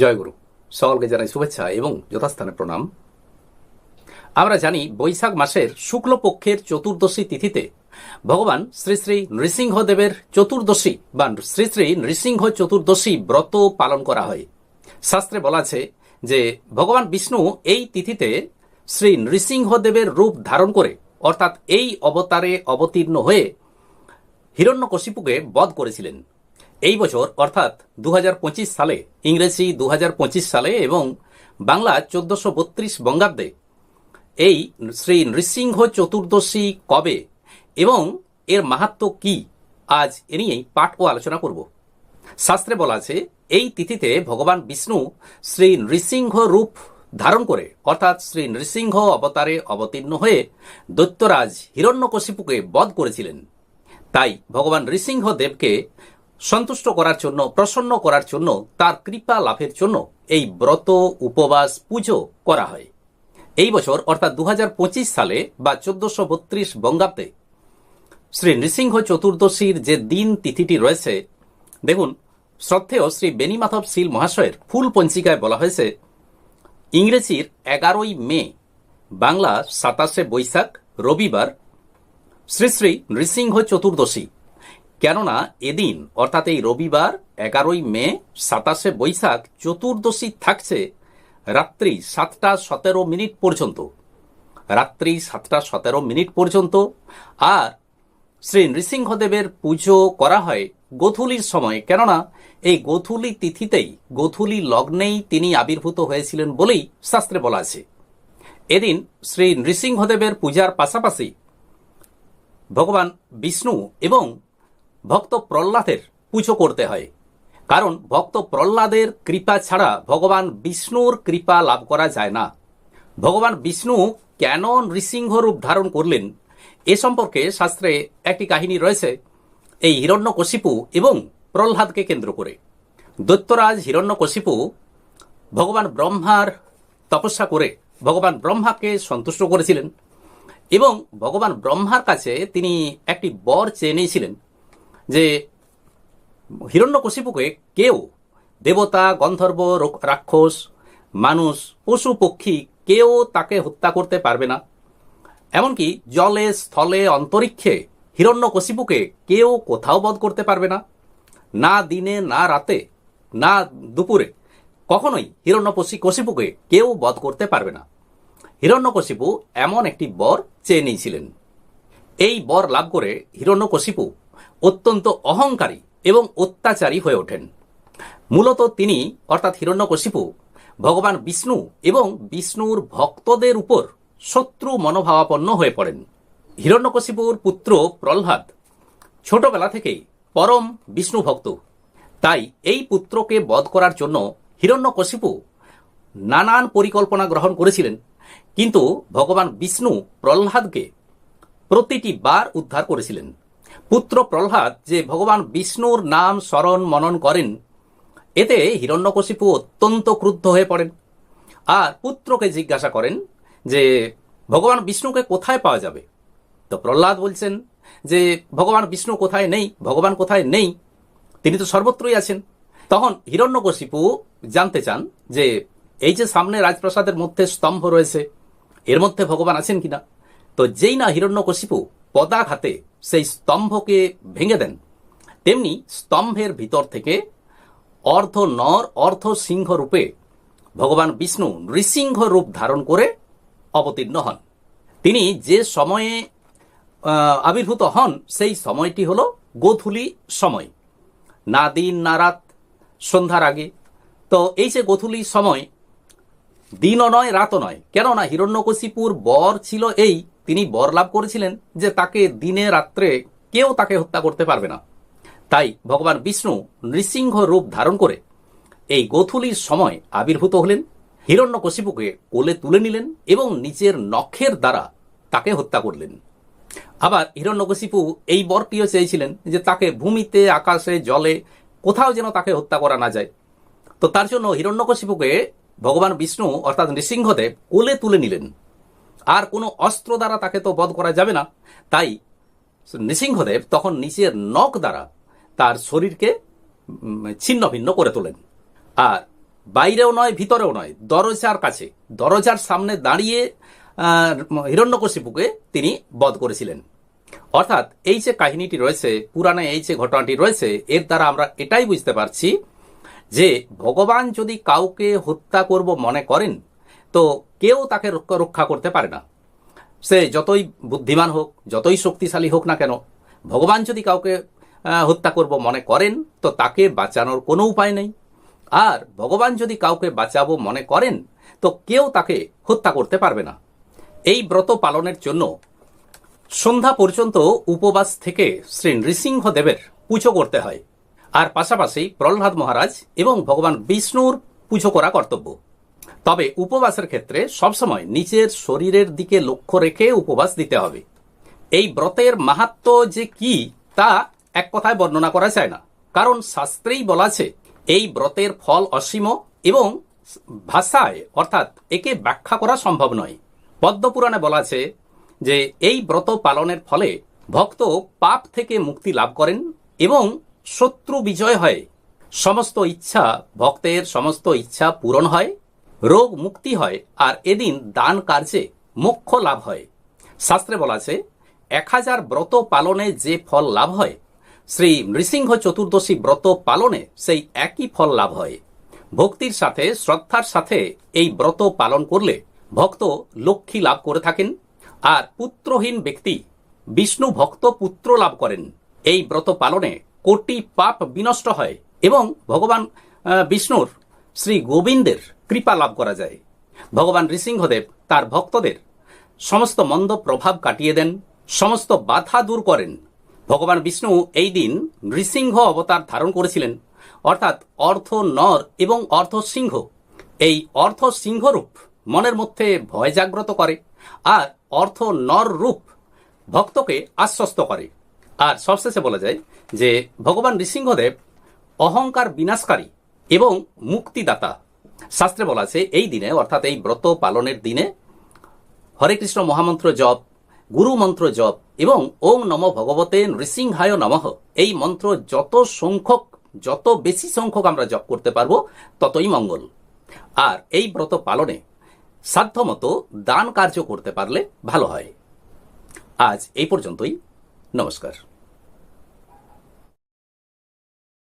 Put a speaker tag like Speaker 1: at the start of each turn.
Speaker 1: জয়গুরু, সকলকে জানাই শুভেচ্ছা এবং যথাস্থানে প্রণাম। আমরা জানি বৈশাখ মাসের শুক্লপক্ষের চতুর্দশী তিথিতে ভগবান শ্রী শ্রী নৃসিংহদেবের চতুর্দশী বা শ্রী শ্রী নৃসিংহ চতুর্দশী ব্রত পালন করা হয়। শাস্ত্রে বলা আছে যে ভগবান বিষ্ণু এই তিথিতে শ্রী নৃসিংহদেবের রূপ ধারণ করে, অর্থাৎ এই অবতারে অবতীর্ণ হয়ে হিরণ্যকশিপুকে বধ করেছিলেন। এই বছর, অর্থাৎ দু হাজার পঁচিশ সালে, ইংরেজি দু হাজার পঁচিশ সালে এবং বাংলা চোদ্দশো বত্রিশ বঙ্গাব্দে, এই শ্রী নৃসিংহ চতুর্দশী কবে এবং এর মাহাত্ম কি, আজ এ নিয়েই পাঠ ও আলোচনা করব। শাস্ত্রে বলা আছে, এই তিথিতে ভগবান বিষ্ণু শ্রী নৃসিংহ রূপ ধারণ করে, অর্থাৎ শ্রী নৃসিংহ অবতারে অবতীর্ণ হয়ে দৈত্যরাজ হিরণ্যকশিপুকে বধ করেছিলেন। তাই ভগবান নৃসিংহ দেবকে সন্তুষ্ট করার জন্য, প্রসন্ন করার জন্য, তার কৃপা লাভের জন্য এই ব্রত, উপবাস, পুজো করা হয়। এই বছর, অর্থাৎ দু হাজার পঁচিশ সালে বা চোদ্দশো বত্রিশ বঙ্গাব্দে, শ্রী নৃসিংহ চতুর্দশীর যে দিন তিথিটি রয়েছে, দেখুন, শ্রদ্ধেয় শ্রী বেনিমাধব শীল মহাশয়ের ফুল পঞ্চিকায় বলা হয়েছে, ইংরেজির এগারোই মে, বাংলা সাতাশে বৈশাখ, রবিবার, শ্রী শ্রী নৃসিংহ চতুর্দশী। কেননা এদিন, অর্থাৎ এই রবিবার, এগারোই মে, সাতাশে বৈশাখ, চতুর্দশী থাকছে রাত্রি সাতটা সতেরো মিনিট পর্যন্ত। রাত্রি সাতটা সতেরো মিনিট পর্যন্ত। আর শ্রী নৃসিংহদেবের পুজো করা হয় গোধূলির সময়। কেননা এই গোধূলি তিথিতেই, গোধূলি লগ্নেই তিনি আবির্ভূত হয়েছিলেন বলেই শাস্ত্রে বলা আছে। এদিন শ্রী নৃসিংহদেবের পূজার পাশাপাশি ভগবান বিষ্ণু এবং ভক্ত প্রহ্লাদের পুজো করতে হয়। কারণ ভক্ত প্রহ্লাদের কৃপা ছাড়া ভগবান বিষ্ণুর কৃপা লাভ করা যায় না। ভগবান বিষ্ণু কেন নৃসিংহ রূপ ধারণ করলেন, এ সম্পর্কে শাস্ত্রে একটি কাহিনী রয়েছে। এই হিরণ্যকশিপু এবং প্রহ্লাদকে কেন্দ্র করে। দৈত্যরাজ হিরণ্যকশিপু ভগবান ব্রহ্মার তপস্যা করে ভগবান ব্রহ্মাকে সন্তুষ্ট করেছিলেন এবং ভগবান ব্রহ্মার কাছে তিনি একটি বর চেয়ে নিয়েছিলেন। যে হিরণ্যকশিপুকে কেউ দেবতা, গন্ধর্ব রাক্ষস, মানুষ, পশু, পক্ষী কেউ তাকে হত্যা করতে পারবে না। এমনকি জলে, স্থলে, অন্তরিক্ষে হিরণ্যকশিপুকে কেউ কোথাও বধ করতে পারবে না। না দিনে, না রাতে, না দুপুরে কখনোই হিরণ্যকশি কশিপুকে কেউ বধ করতে পারবে না। হিরণ্যকশিপু এমন একটি বর চেয়ে নিয়েছিলেন। এই বর লাভ করে হিরণ্যকশিপু অত্যন্ত অহংকারী এবং অত্যাচারী হয়ে ওঠেন। মূলত তিনি, অর্থাৎ হিরণ্যকশিপু, ভগবান বিষ্ণু এবং বিষ্ণুর ভক্তদের উপর শত্রু মনোভাবাপন্ন হয়ে পড়েন। হিরণ্যকশিপুর পুত্র প্রহ্লাদ ছোটবেলা থেকেই পরম বিষ্ণু ভক্ত। তাই এই পুত্রকে বধ করার জন্য হিরণ্যকশিপু নানান পরিকল্পনা গ্রহণ করেছিলেন। কিন্তু ভগবান বিষ্ণু প্রহ্লাদকে প্রতিটি বার উদ্ধার করেছিলেন। পুত্র প্রহ্লাদ যে ভগবান বিষ্ণুর নাম স্মরণ মনন করেন, এতে হিরণ্যকশিপু অত্যন্ত ক্রুদ্ধ হয়ে পড়েন। আর পুত্রকে জিজ্ঞাসা করেন যে, ভগবান বিষ্ণুকে কোথায় পাওয়া যাবে? তো প্রহ্লাদ বলছেন যে, ভগবান বিষ্ণু কোথায় নেই? ভগবান কোথায় নেই? তিনি তো সর্বত্রই আছেন। তখন হিরণ্যকশিপু জানতে চান যে, এই যে সামনে রাজপ্রাসাদের মধ্যে স্তম্ভ রয়েছে, এর মধ্যে ভগবান আছেন কিনা? তো যেই না হিরণ্যকশিপু পদাঘাতে সেই স্তম্ভকে ভেঙে দেন। তেমনি স্তম্ভের ভিতর থেকে অর্ধ নর, অর্ধ সিংহ রূপে ভগবান বিষ্ণু নৃসিংহ রূপ ধারণ করে অবতীর্ণ হন। তিনি যে সময়ে আবির্ভূত হন, সেই সময়টি হল গোধূলি সময়। না দিন, না রাত, সন্ধ্যার আগে। তো এই যে গোধূলি সময়, দিনও নয়, রাতও নয়, কেননা হিরণ্যকশিপুর বর ছিল এই তিনি বর লাভ করেছিলেন যে তাকে দিনে রাত্রে কেউ তাকে হত্যা করতে পারবে না। তাই ভগবান বিষ্ণু নৃসিংহ রূপ ধারণ করে এই গোথুলির সময় আবির্ভূত হলেন, হিরণ্যকশিপুকে কোলে তুলে নিলেন এবং নিজের নখের দ্বারা তাকে হত্যা করলেন। আবার হিরণ্যকশিপু এই বরটিও চেয়েছিলেন যে তাকে ভূমিতে, আকাশে, জলে কোথাও যেন তাকে হত্যা করা না যায়। তো তার জন্য হিরণ্যকশিপুকে ভগবান বিষ্ণু অর্থাৎ নৃসিংহদেব কোলে তুলে নিলেন। আর কোনো অস্ত্র দ্বারা তাকে তো বধ করা যাবে না। তাই নৃসিংহদেব তখন নিজের নখ দ্বারা তার শরীরকে ছিন্ন ভিন্ন করে তোলেন। আর বাইরেও নয়, ভিতরেও নয়, দরজার কাছে, দরজার সামনে দাঁড়িয়ে হিরণ্যকশিপুকে তিনি বধ করেছিলেন। অর্থাৎ এই যে কাহিনীটি রয়েছে, পুরাণে এই যে ঘটনাটি রয়েছে, এর দ্বারা আমরা এটাই বুঝতে পারছি যে ভগবান যদি কাউকে হত্যা করব মনে করেন তো কেউ তাকে রক্ষা করতে পারে না। সে যতই বুদ্ধিমান হোক, যতই শক্তিশালী হোক না কেন, ভগবান যদি কাউকে হত্যা করব মনে করেন, তো তাকে বাঁচানোর কোনো উপায় নেই। আর ভগবান যদি কাউকে বাঁচাবো মনে করেন, তো কেউ তাকে হত্যা করতে পারবে না। এই ব্রত পালনের জন্য সন্ধ্যা পর্যন্ত উপবাস থেকে শ্রী নৃসিংহদেবের পুজো করতে হয়। আর পাশাপাশি প্রহ্লাদ মহারাজ এবং ভগবান বিষ্ণুর পুজো করা কর্তব্য। তবে উপবাসের ক্ষেত্রে সবসময় নিজের শরীরের দিকে লক্ষ্য রেখে উপবাস দিতে হবে। এই ব্রতের মাহাত্ম যে কি, তা এক কথায় বর্ণনা করা যায় না। কারণ শাস্ত্রেই বলাছে এই ব্রতের ফল অসীম এবং ভাষায়, অর্থাৎ একে ব্যাখ্যা করা সম্ভব নয়। পদ্মপুরাণে বলা আছে যে, এই ব্রত পালনের ফলে ভক্ত পাপ থেকে মুক্তি লাভ করেন এবং শত্রু বিজয় হয়। সমস্ত ইচ্ছা ভক্তের সমস্ত ইচ্ছা পূরণ হয়। রোগ মুক্তি হয় আর এদিন দান কার্যে মোক্ষ লাভ হয়। শাস্ত্রে বলা আছে, এক হাজার ব্রত পালনে যে ফল লাভ হয়, শ্রী নৃসিংহ চতুর্দশী ব্রত পালনে সেই একই ফল লাভ হয়। ভক্তির সাথে, শ্রদ্ধার সাথে এই ব্রত পালন করলে ভক্ত লক্ষ্মী লাভ করে থাকেন আর পুত্রহীন ব্যক্তি বিষ্ণু ভক্ত পুত্র লাভ করেন। এই ব্রত পালনে কোটি পাপ বিনষ্ট হয় এবং ভগবান বিষ্ণুর শ্রী গোবিন্দের কৃপা লাভ করা যায়। ভগবান নৃসিংহদেব তার ভক্তদের সমস্ত মন্দ প্রভাব কাটিয়ে দেন, সমস্ত বাধা দূর করেন। ভগবান বিষ্ণু এই দিন নৃসিংহ অবতার ধারণ করেছিলেন, অর্থাৎ অর্থ নর এবং অর্থ সিংহ। এই অর্থ সিংহ রূপ মনের মধ্যে ভয় জাগ্রত করে আর অর্থ নর রূপ ভক্তকে আশ্বস্ত করে। আর সবশেষে বলা যায় যে, ভগবান নৃসিংহদেব অহংকার বিনাশকারী এবং মুক্তিদাতা। শাস্ত্রে বলা আছে, এই দিনে, অর্থাৎ এই ব্রত পালনের দিনে, হরে কৃষ্ণ মহামন্ত্র জপ, গুরু মন্ত্র জপ এবং ওম নম ভগবতে নৃসিংহায় নমঃ, এই মন্ত্র যত সংখ্যক, যত বেশি সংখ্যক আমরা জপ করতে পারব, ততই মঙ্গল। আর এই ব্রত পালনে সাধ্যমতো দান কার্য করতে পারলে ভালো হয়। আজ এই পর্যন্তই। নমস্কার।